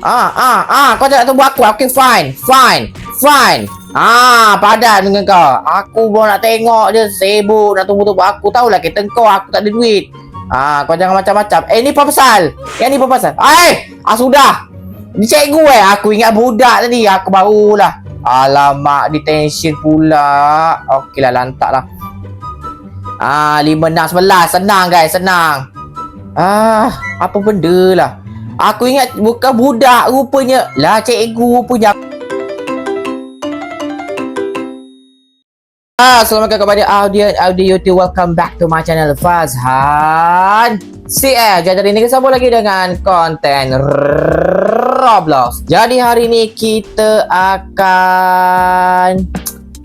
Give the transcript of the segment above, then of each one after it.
Ah, ah, ah, kau jangan tunggu aku. Okay, fine. Fine. Fine. Ah, padan dengan kau. Aku baru nak tengok je. Sibuk nak tunggu-tunggu aku. Tahulah kereta kau. Aku tak ada duit. Ah, kau jangan macam-macam. Eh, ni apa pasal? Yang ni apa pasal? Eh, ah, sudah. Ni cikgu eh. Aku ingat budak tadi. Aku barulah. Alamak, detention pula. Okey lah, lantak lah. Ah, 5, 6, 11. Senang guys, senang. Ah, apa benda lah. Aku ingat bukan budak rupanya. Lah cikgu. Ah, Assalamualaikum kepada audience audio YouTube. Welcome back to my channel Fazhan CF. Jadi hari ini kita sambung lagi dengan konten Roblox. Jadi hari ini kita akan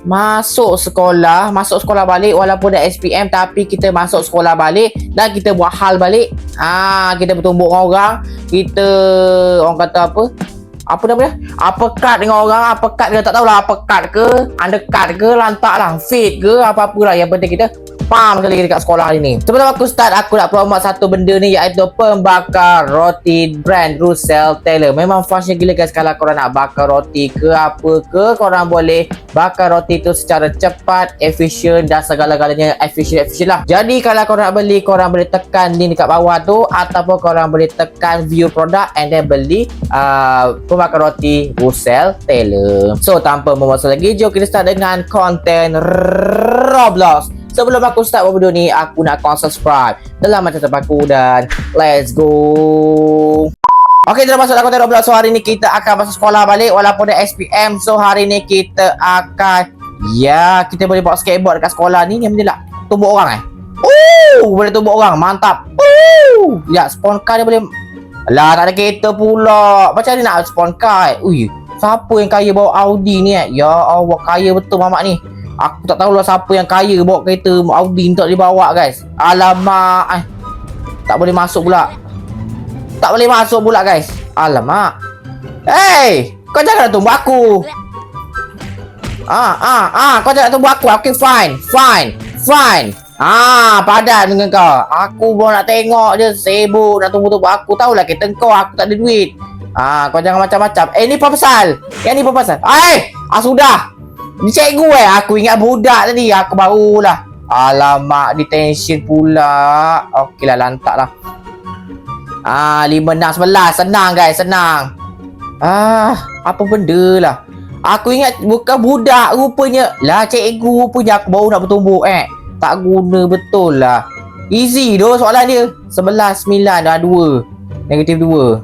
masuk sekolah, masuk sekolah balik walaupun dah SPM tapi kita masuk sekolah balik dan kita buat hal balik. Ah, kita bertumbuk dengan orang, kita orang kata apa? Apa nama dia? Uppercut dengan orang, uppercut ke tak tahulah uppercut ke, undercut ke, lantak lah, fade ke, apa-apa lah. Yang penting kita pam sekali dekat sekolah hari ni. Sebelum aku start, aku nak promote satu benda ni iaitu pembakar roti brand Russell Taylor. Memang fashion gila guys kalau korang nak bakar roti ke apa ke, korang boleh bakar roti tu secara cepat, efisien dan segala-galanya efisien-efisien lah. Jadi kalau korang nak beli, korang boleh tekan link dekat bawah tu ataupun korang boleh tekan view product and then beli uh, pembakar roti Russell Taylor. So tanpa membuat lagi, jom kita start dengan konten Roblox. Sebelum aku start buat video ni, aku nak kau subscribe dalam macam aku dan let's go. Okey, kita masuk dalam konten Roblox. So, hari ni kita akan masuk sekolah balik walaupun dah SPM. So, hari ni kita akan... Ya, kita boleh bawa skateboard dekat sekolah ni. Yang benda. Tumbuk orang eh. Oh, boleh tumbuk orang. Mantap. Oh, ya, spawn car dia boleh... Alah, tak ada kereta pula. Macam mana nak spawn eh? Ui, siapa yang kaya bawa Audi ni eh? Ya Allah, kaya betul mamak ni. Aku tak tahulah siapa yang kaya bawa kereta Audi ni tak boleh bawa guys. Alamak. Eh. Tak boleh masuk pula. Tak boleh masuk pula guys. Alamak. Hey, kau jangan tunggu aku. Ah, ah, ah, kau jangan tunggu aku. Okay, fine. Fine. Fine. Ah, padan dengan kau. Aku baru nak tengok je. Sibuk nak tunggu-tunggu aku. Tahulah kereta kau. Aku tak ada duit. Ah, kau jangan macam-macam. Eh, ni apa pasal? Yang ni apa pasal? Eh, ah, sudah. Ni cikgu eh. Aku ingat budak tadi. Aku barulah. Alamak, detention pula. Okey lah, lantak lah. Ah, 5, 6, 11. Senang guys, senang. Ah, apa benda lah. Aku ingat bukan budak rupanya. Lah, cikgu punya aku baru nak bertumbuk eh. Tak guna betul lah. Easy doh soalan dia. 11, 9, dah 2. Negatif 2.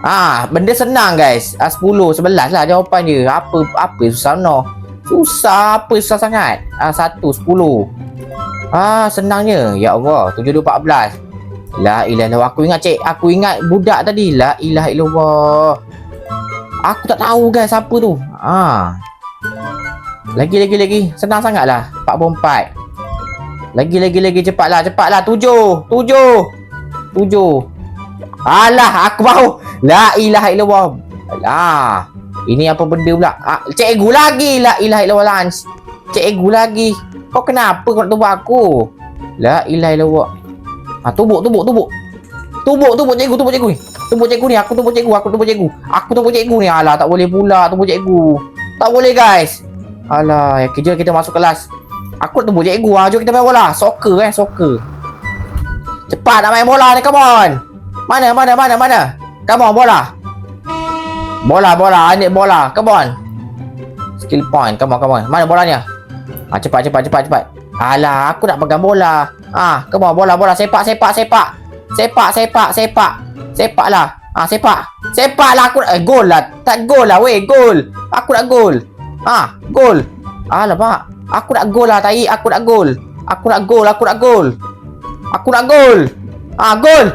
Ah, benda senang guys. Ah, 10, 11 lah jawapan dia. Apa apa susah no. Susah apa susah sangat? Ah, 1, 10. Ah, senangnya. Ya Allah, 7, 2, 14. La ilaha illallah. Aku ingat cik, aku ingat budak tadi. La ilaha illallah. Aku tak tahu guys siapa tu. Ah. Lagi lagi lagi. Senang sangatlah. 44. Lagi lagi lagi cepatlah, cepatlah. 7. 7. 7. Alah, aku baru. La ilaha illallah. Alah. Ini apa benda pula? Ah, cikgu lagi. La illallah Lance. Cikgu lagi. Kau kenapa kau nak tumbuk aku? La ilaha illallah. Ah, tumbuk, tumbuk, tumbuk. Tumbuk, tumbuk cikgu, tumbuk cikgu ni. Tumbuk cikgu ni, aku tumbuk cikgu, aku tumbuk cikgu. Aku tumbuk cikgu ni. Alah, tak boleh pula tumbuk cikgu. Tak boleh guys. Alah, ya kerja kita masuk kelas. Aku nak tumbuk cikgu ah. Jom kita main bola. Soccer eh, soccer. Cepat nak main bola ni, come on. Mana, mana, mana, mana? Come on, bola. Bola, bola, anik bola. Come on. Skill point, come on, come on. Mana bolanya? Ah, cepat, cepat, cepat, cepat. Alah, aku nak pegang bola. Ah, come on, bola, bola. Sepak, sepak, sepak. Sepak, sepak, sepak. Sepak lah. Ah, sepak. Sepak lah aku. Eh, gol lah. Tak gol lah, weh. Gol. Aku nak gol. Ah, gol. Alamak. Aku nak gol lah, tai. Aku nak gol. Aku nak gol, aku nak gol. Aku nak gol. Ah, gol.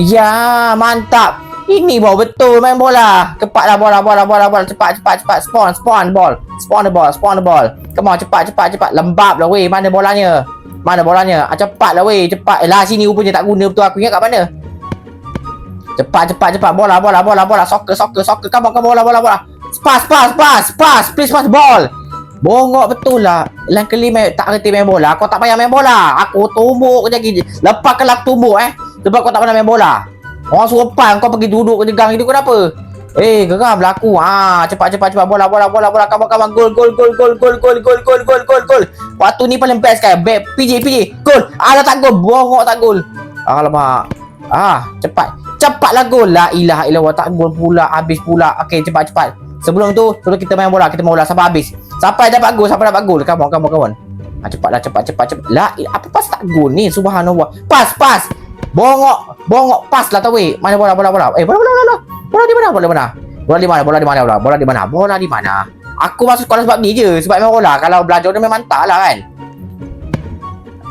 Ya, mantap. Ini bawa betul main bola. Cepatlah bola, bola, bola, bola. Cepat, cepat, cepat. Spawn, spawn ball. Spawn the ball, spawn the ball. Come on, cepat, cepat, cepat. Lembab lah, weh. Mana bolanya? Mana bolanya? Ah, cepat lah, weh. Cepat. Eh, lah, sini rupanya tak guna betul. Aku ingat kat mana? Cepat, cepat, cepat. Bola, bola, bola, bola. Soccer, soccer, soccer. Come on, come on, bola, bola, bola. Pass, pass, pass, pass. Please pass ball. Bongok betul lah. Yang kelima tak kerti main bola. Kau tak payah main bola. Aku tumbuk je lagi. Lepas kelak tumbuk eh. Sebab kau tak pernah main bola. Orang suruh pan kau pergi duduk ke gang itu kenapa? Eh, geram berlaku. Ah, cepat cepat cepat bola bola bola bola kawan kawan gol gol gol gol gol gol gol gol gol gol gol. Waktu ni paling best kan. Back PJ PJ. Gol. Alah tak gol. Bongok tak gol. Alamak. Ah, cepat. Cepatlah gol. La ilaha illallah tak gol pula. Habis pula. Okey, cepat cepat. Sebelum tu, sebelum kita main bola, kita main bola sampai habis. Sampai dapat gol, sampai dapat gol. On, come on. Ah, cepatlah, cepat, cepat, cepat. La, apa pas tak gol ni? Subhanallah. Pas, pas. Bongok, bongok, pas lah tahu weh. Mana bola, bola, bola. Eh, bola, bola, bola, bola. Bola di mana? Bola di mana? Bola di mana? Bola di mana? Bola, bola di mana? Bola di mana? Aku masuk sekolah sebab ni je. Sebab main bola. Kalau belajar dia memang tak lah kan.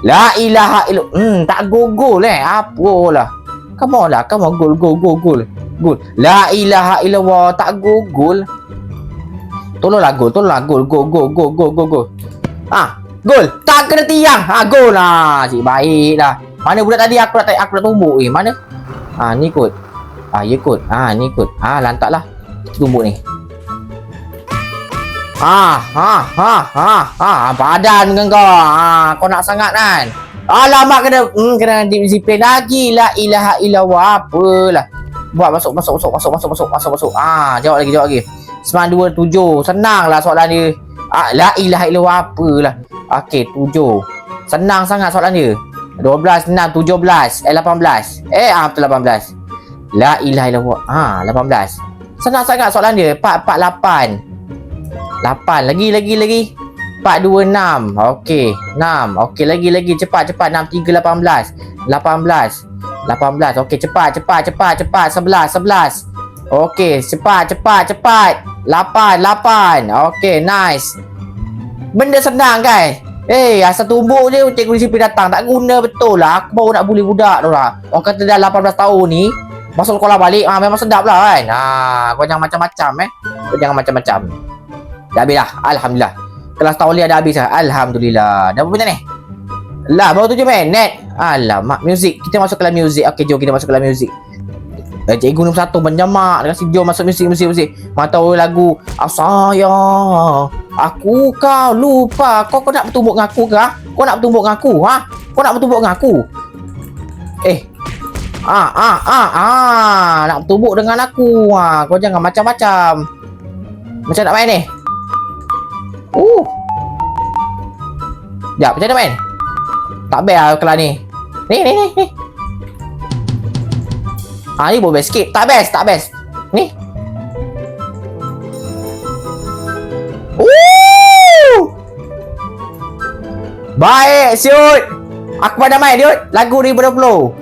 La ilaha illallah. Hmm, tak gol-gol eh. Apalah. Come on lah. Come on. Gol, gol, gol, gol. Gol. La ilaha illallah. Tak gol, gol. Tolonglah gol. Tolonglah gol. Gol, gol, gol, gol, gol, gol. Ah, gol. Tak kena tiang. Ha, gol lah. Cik baik dah. Mana budak tadi aku nak aku nak tumbuk eh. Mana? Ah, ni kot. Ah, ya kot. Ah, ni kot. Ah, lantak lah. Kita tumbuk ni. Ha, ha, ha, ha, ha, badan dengan kau. Ha, kau nak sangat kan? Alamak kena hmm, kena disiplin lagi la ilaha illallah apalah. Buat masuk masuk masuk masuk masuk masuk masuk masuk. Ah, jawab lagi jawab lagi. 927. Senanglah soalan dia. Ah, la ilaha illallah apalah. Okey, 7. Senang sangat soalan dia. 12 6 17 eh 18. Eh ah betul 18. La ilaha illallah. Ah, 18. Senang sangat soalan dia. 4 4 8. 8 lagi lagi lagi 4 2 6 okey 6 okey lagi lagi cepat cepat 6 3 18 18 18 okey cepat cepat cepat cepat 11 11 okey cepat cepat cepat 8 8 okey nice benda senang guys Eh, hey, asal tumbuk je cikgu disiplin datang. Tak guna betul lah. Aku baru nak bully budak tu lah. Orang kata dah 18 tahun ni. Masuk sekolah balik. Ah, memang sedap lah kan. Ah, kau jangan macam-macam eh. Kau jangan macam-macam. Dah habis dah. Alhamdulillah. Kelas tauliah dah habis dah. Alhamdulillah. Dah berapa ni? Lah, baru tujuh minit. Alamak, muzik. Kita masuk kelas muzik. Okey, jom kita masuk kelas muzik. Eh, cikgu nombor satu menjamak Dia kasi jom masuk muzik, muzik, muzik Mana tahu lagu Asaya Aku kau lupa Kau kau nak bertumbuk dengan aku ke? Ha? Kau nak bertumbuk dengan aku? Ha? Kau nak bertumbuk dengan aku? Eh Ah, ah, ah, ah, nak bertumbuk dengan aku. Ha, kau jangan macam-macam. Macam nak main ni? Uh. Sekejap, macam mana main? Tak best lah kelas ni. Ni, ni, ni, ni. Ah, ni boleh sikit. Tak best, tak best. Ni. Uh. Baik, siut. Aku pada main, Diut. Lagu 2020.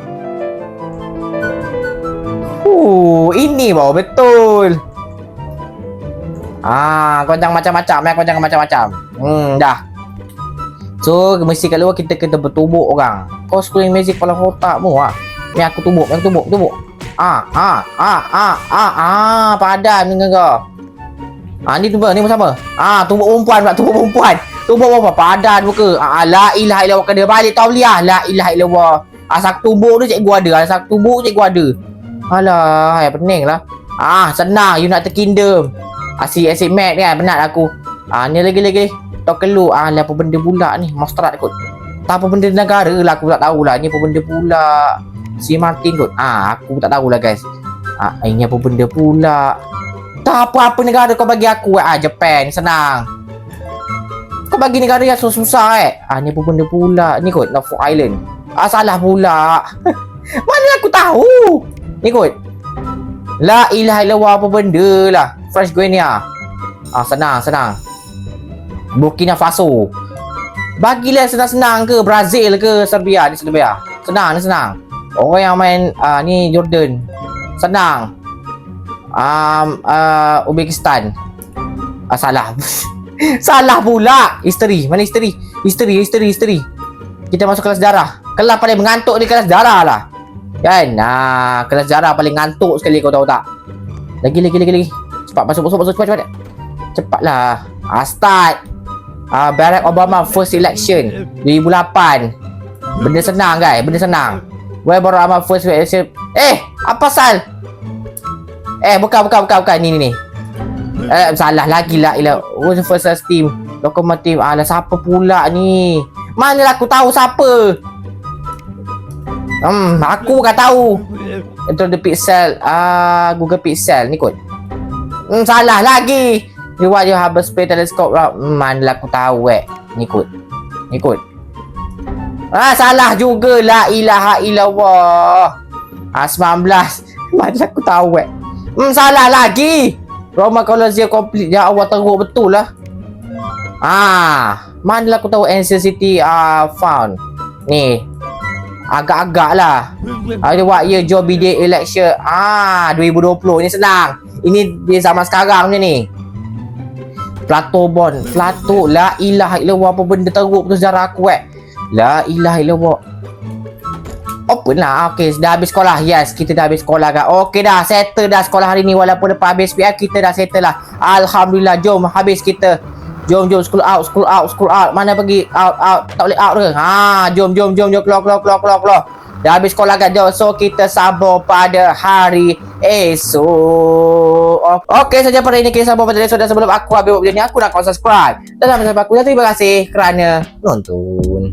Uh, ini bawa betul. Ah, kau jangan macam-macam eh, kau jangan macam-macam. Hmm, dah. So, mesti kalau kita kena bertumbuk orang. Kau screen magic kepala otakmu ah. Ni aku tumbuk, aku tumbuk, tumbuk. Ah, ah, ah, ah, ah, ah, padan dengan kau. Ah, ni tumbuk, ni sama. Ah, tumbuk perempuan pula, tumbuk perempuan. Tumbuk perempuan, padan muka. Ah, la ilaha illallah kena balik tauliah. La ilaha illallah. Asal tumbuk tu cikgu ada, asal tumbuk cikgu ada. Alah, ya pening lah. Ah, senang you nak terkindem. Asyik asyik mat kan penat aku. Ah ni lagi lagi. Tok kelu ah lah apa benda pula ni? Mostrat kot. Tak apa benda negara lah aku tak tahulah. Ni apa benda pula? Si Martin kot. Ah aku tak tahulah guys. Ah ini apa benda pula? Tak apa-apa negara kau bagi aku ah Japan senang. Kau bagi negara yang susah-susah eh. Ah ni apa benda pula? Ni kot Norfolk Island. Ah salah pula. Mana aku tahu? Ni kot. La ilaha illallah apa benda lah. Fresh Guinea. Ah senang senang. Burkina Faso. Bagilah senang-senang ke Brazil ke Serbia ni Serbia. Senang ni senang. Orang yang main uh, ni Jordan. Senang. Um, uh, Uzbekistan. Ah salah. salah pula. History. Mana history? History, history, history. Kita masuk kelas darah. Kelas paling mengantuk ni kelas darah lah. Kan? Nah, kelas darah paling ngantuk sekali kau tahu tak? Lagi, lagi, lagi, lagi. Cepat masuk masuk masuk cepat cepat. Cepatlah. Ah start. Ah Barack Obama first election 2008. Benda senang guys, benda senang. Where Barack Obama first election. Eh, apa sal? Eh, bukan bukan bukan bukan ni ni ni. Eh, salah lagi lah ila. Who's first team? Lokomotif. Alah siapa pula ni? Mana aku tahu siapa? Hmm, aku bukan tahu. Enter the pixel. Ah, Google Pixel ni kot. Hmm, salah lagi. You want your Hubble Space Telescope. Hmm, mana aku tahu eh. Ni kot. Ni kot. Ah, salah juga. La ilaha illallah. Ah, 19. Mana aku tahu eh. Hmm, salah lagi. Roman Colosseum complete. Ya Allah, teruk betul lah. Ah, mana aku tahu Ancient City ah found. Ni. Agak-agak lah. Ada what year Joe Biden election? Ah, 2020. Ini senang. Ini di zaman sekarang ni ni. Plato Bond. Plato. La ilaha illallah. Apa benda teruk tu sejarah aku eh. La ilaha illallah. Open lah. Okay, dah habis sekolah. Yes, kita dah habis sekolah kan. Okay dah, settle dah sekolah hari ni. Walaupun lepas habis PF, kita dah settle lah. Alhamdulillah, jom habis kita. Jom, jom, school out, school out, school out. Mana pergi? Out, out. Tak boleh out ke? Ha, jom, jom, jom, jom. Keluar, keluar, keluar, keluar, keluar. Dah habis sekolah kan, jom. So, kita sambung pada hari esok. Okay, saja pada ini kita sambung pada esok. Dan sebelum aku habis buat video ni, aku nak kau subscribe. Dan sampai jumpa aku. Terima kasih kerana nonton.